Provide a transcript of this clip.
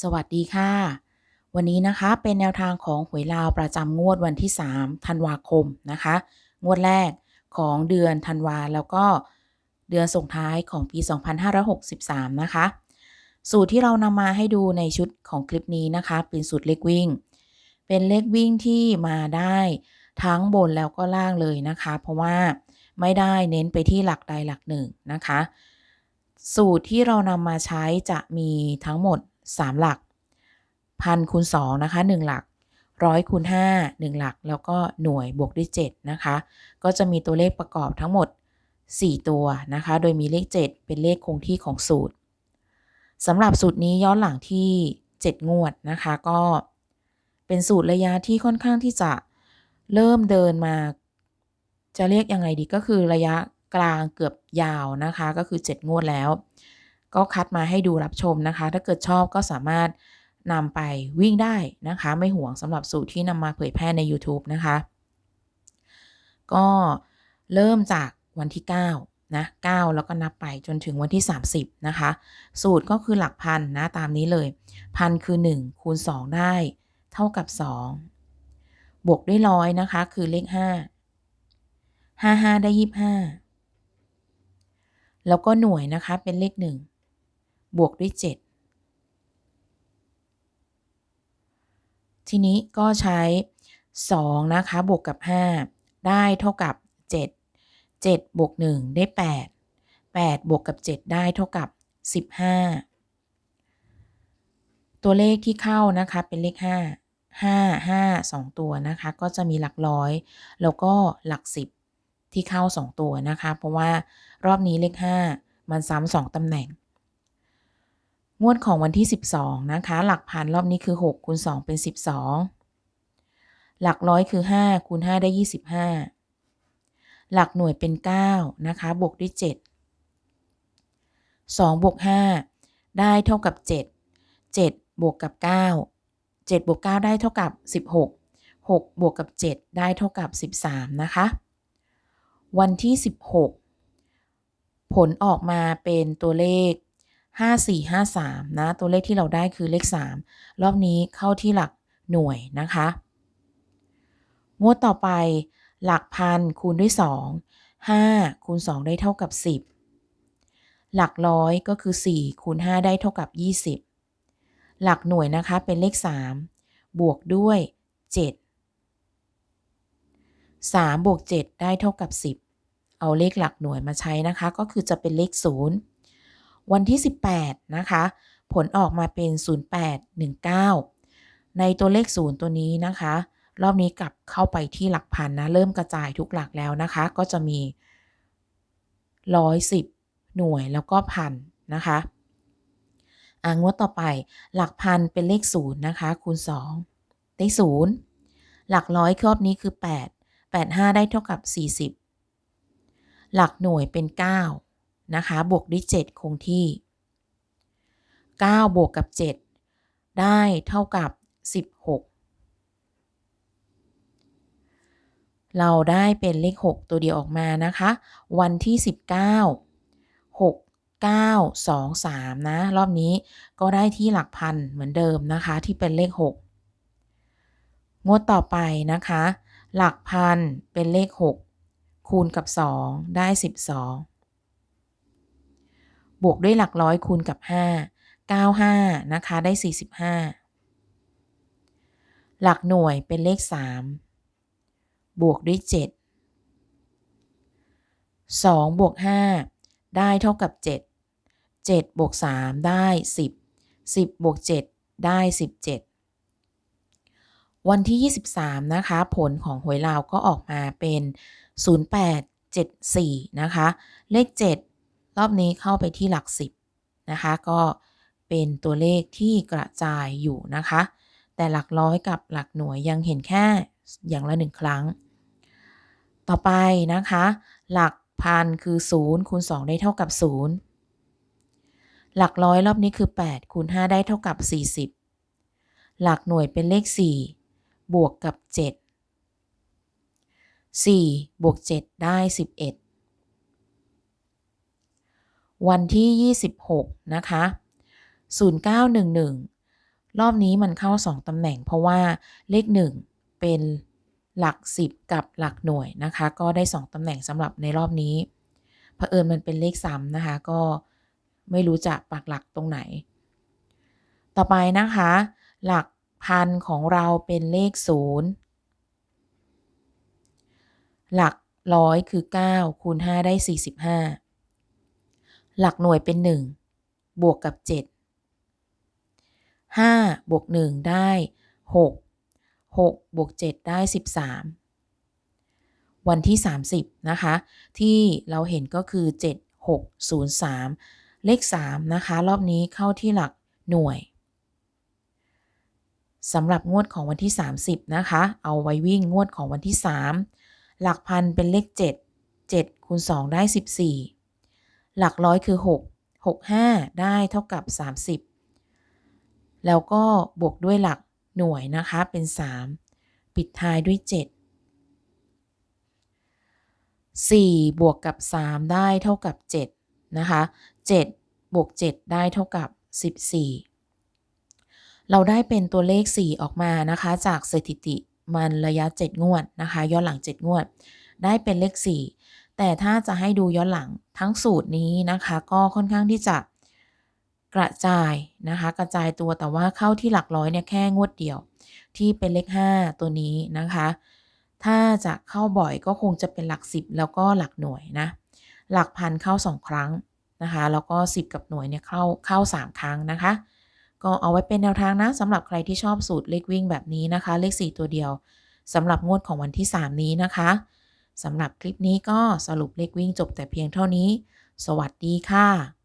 สวัสดีค่ะ วันนี้นะคะเป็นแนวทางของหวยลาวประจำงวดวันที่ 3 ธันวาคมนะคะ งวดแรกของเดือนธันวาแล้วก็เดือนส่งท้ายของปี 2563 นะคะ สูตรที่เรานำมาให้ดูในชุดของคลิปนี้นะคะ เป็นสูตรเลขวิ่ง เป็นเลขวิ่งที่มาได้ทั้งบนแล้วก็ล่างเลยนะคะ เพราะว่าไม่ได้เน้นไปที่หลักใดหลักหนึ่งนะคะ สูตรที่เรานำมาใช้จะมีทั้งหมด 3 หลักพันคูณ2นะคะ 1 หลักร้อยคูณ5 1 หลัก แล้วก็หน่วยบวกด้วย7นะคะ ก็จะมีตัวเลขประกอบทั้งหมด 4 ตัวนะคะ โดยมีเลข 7 เป็นเลขคงที่ของสูตรสำหรับสูตรนี้ย้อนหลังที่ 7 งวดนะคะ ก็เป็นสูตรระยะที่ค่อนข้างที่จะเริ่มเดินมา จะเรียกยังไงดีก็คือระยะกลางเกือบยาวนะคะ ก็คือ 7 งวดแล้ว ก็คัดมาให้ดูรับชมนะคะ ถ้าเกิดชอบก็สามารถนำไปวิ่งได้นะคะ ไม่ห่วงสำหรับสูตรที่นำมาเผยแพร่ใน YouTube นะคะ ก็เริ่มจากวันที่ 9 นะ 9 แล้วก็นับไปจนถึงวันที่ 30 นะคะ สูตรก็คือหลักพันนะ ตามนี้เลย พันคือ 1 คูณ 2 ได้ เท่ากับ 2 บวกด้วยร้อยนะคะ คือเลข 5 5 5 ได้ 25 แล้วก็หน่วยนะคะเป็นเลข 1 บวกด้วย 7 ทีนี้ก็ใช้ 2 นะคะ บวกกับ 5 ได้เท่ากับ 7 7 บวก 1 ได้ 8 8 บวกกับ 7 ได้เท่ากับ 15 ตัวเลขที่เข้านะคะเป็นเลข 5 5 5 2 ตัวนะคะ ก็จะมีหลักร้อย แล้วก็หลัก 10 ที่เข้า 2 ตัวนะคะ เพราะว่ารอบนี้เลข 5 มันซ้ำ2ตำแหน่ง งวดของวันที่ 12 นะคะ หลักพันรอบนี้คือ6คูณ2เป็น 12 หลักร้อยคือ5คูณ5ได้ 25 หลักหน่วยเป็น 9 นะคะ บวกด้วย 7 2บวก5ได้เท่ากับ 7 7 บวกกับ 9 7 บวก 9 ได้เท่ากับ 16 6 บวกกับ 7 ได้เท่ากับ 13 นะคะ วันที่ 16 ผลออกมาเป็นตัวเลข 5453 นะ ตัวเลขที่เราได้คือเลข 3 รอบนี้เข้าที่หลักหน่วยนะคะ งวดต่อไปหลักพันคูณด้วย 2 5 คูณ 2 ได้เท่ากับ 10 หลักร้อยก็คือ 4 คูณ 5 ได้เท่ากับ 20 หลักหน่วยนะคะเป็นเลข 3 บวกด้วย 7 3บวก7ได้เท่ากับ 10 เอาเลขหลักหน่วยมาใช้นะคะ ก็คือจะเป็นเลข 0 วันที่ 18 นะคะ ผลออกมาเป็น 0819 ในตัวเลข 0 ตัวนี้นะคะ รอบนี้กลับเข้าไปที่หลักพันนะ เริ่มกระจายทุกหลักแล้วนะคะ ก็จะมี 110 หน่วยแล้วก็พันนะคะอ่างวดต่อไปหลักพันเป็นเลข 0 นะคะ คูณ 2 ได้ 0 หลักร้อยรอบนี้คือ 8 8 5 ได้เท่ากับ 40 หลักหน่วยเป็น 9 นะคะ บวกด้วย 7 คงที่ 9 บวกกับ 7 ได้เท่ากับ 16 เราได้เป็นเลข 6 ตัวเดียวออกมานะคะ วันที่ 19 6 9 2 3 นะ รอบนี้ก็ได้ที่หลักพันเหมือนเดิมนะคะ ที่เป็นเลข 6 งวดต่อไปนะคะ หลักพันเป็นเลข 6 คูณกับ 2 ได้ 12 บวกด้วยหลักร้อยคูณกับ 5 95 นะคะ ได้ 45 หลักหน่วยเป็นเลข 3 บวกด้วย 7 2 บวก 5 ได้เท่ากับ 7 7 บวก 3 ได้ 10 10 บวก 7 ได้ 17 วันที่ 23 นะคะ ผลของหวยลาวก็ออกมาเป็น 0874 นะคะ เลข 7 รอบนี้เข้าไปที่หลัก 10 นะคะ ก็เป็นตัวเลขที่กระจายอยู่นะคะ แต่หลักร้อยกับหลักหน่วยยังเห็นแค่อย่างละหนึ่งครั้ง ต่อไปนะคะ หลักพันคือ 0 คูณ 2 ได้เท่ากับ 0 หลักร้อยรอบนี้คือ 8 คูณ 5 ได้เท่ากับ 40 หลักหน่วยเป็นเลข 4 บวกกับ 7 4 บวก 7 ได้ 11 วันที่ 26 นะคะ 0911 รอบนี้มันเข้า 2ตำแหน่งเพราะว่าเลข 1 เป็นหลัก 10 กับหลักหน่วยนะคะ ก็ได้ 2ตำแหน่งสำหรับในรอบนี้เผอิญมันเป็นเลขซ้ำนะคะ ก็ไม่รู้จะปักหลักตรงไหน ต่อไปนะคะ หลักพันของเราเป็นเลข 0 หลักร้อยคือ 9 คูณ 5 ได้ 45 หลักหน่วยเป็น 1 บวกกับ 7 5 บวก 1 ได้ 6 6 บวก 7 ได้ 13 วันที่ 30 นะคะ ที่เราเห็นก็คือ 7 6 0 3 เลข 3 นะคะ รอบนี้เข้าที่หลักหน่วยสำหรับงวดของวันที่ 30 นะคะ เอาไว้วิ่งงวดของวันที่ 3 หลักพันเป็นเลข 7 7คูณ2ได้ 14 หลักร้อยคือ 6 6 5 ได้เท่ากับ 30 แล้วก็บวกด้วยหลักหน่วยนะคะเป็น 3 ปิดท้ายด้วย 7 4 บวกกับ 3 ได้เท่ากับ 7 นะคะ 7 บวก 7 ได้เท่ากับ 14 เราได้เป็นตัวเลข 4 ออกมานะคะ จากสถิติมันระยะ 7 งวดนะคะ ย้อนหลัง 7 งวด ได้เป็นเลข 4 แต่ถ้าจะให้ดูย้อนหลังทั้งสูตรนี้นะคะ ก็ค่อนข้างที่จะกระจายนะคะ กระจายตัวแต่ว่าเข้าที่หลักร้อยเนี่ยแค่งวดเดียว ที่เป็นเลข 5 ตัวนี้นะคะ ถ้าจะเข้าบ่อยก็คงจะเป็นหลัก 10 แล้วก็หลักหน่วยนะ หลักพันเข้า 2 ครั้งนะคะ แล้วก็ 10 กับหน่วยเนี่ยเข้าเข้า 3 ครั้งนะคะ ก็เอาไว้เป็นแนวทางนะสำหรับใครที่ชอบสูตรเลขวิ่งแบบนี้นะคะ เลข 4 ตัวเดียวสำหรับงวดของวันที่ 3 นี้นะคะ สำหรับคลิปนี้ก็สรุปเลขวิ่งจบแต่เพียงเท่านี้ สวัสดีค่ะ